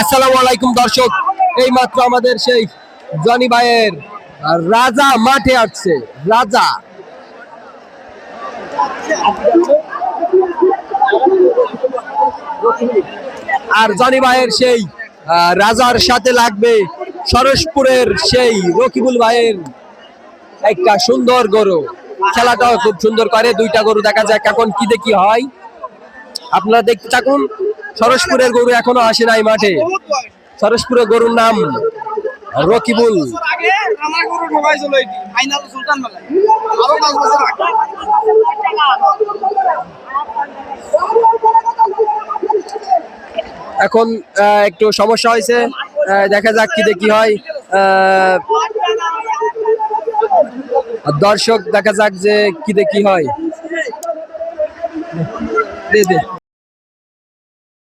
আসসালামু আলাইকুম দর্শক। এই মাত্র আমাদের সেই জনি ভাইয়ের রাজা মাঠে আসছে। রাজা। আর জনি ভাইয়ের সেই রাজার সাথে লাগবে সরসপুরের সেই রকিবুল ভাইয়ের একটা সুন্দর গরু। খেলাটাও খুব সুন্দর করে, দুইটা গরু দেখা যাক এখন কি দেখি হয়? আপনারা দেখতে থাকুন। সরসপুরের গরু এখনও আসে নাই মাঠে। সরসপুরের গরুর নাম রকিবুল। এখন একটু সমস্যা হয়েছে। দেখা যাক কি দেখি হয়। দর্শক, দেখা যাক যে কি দেখি হয়। দে দে।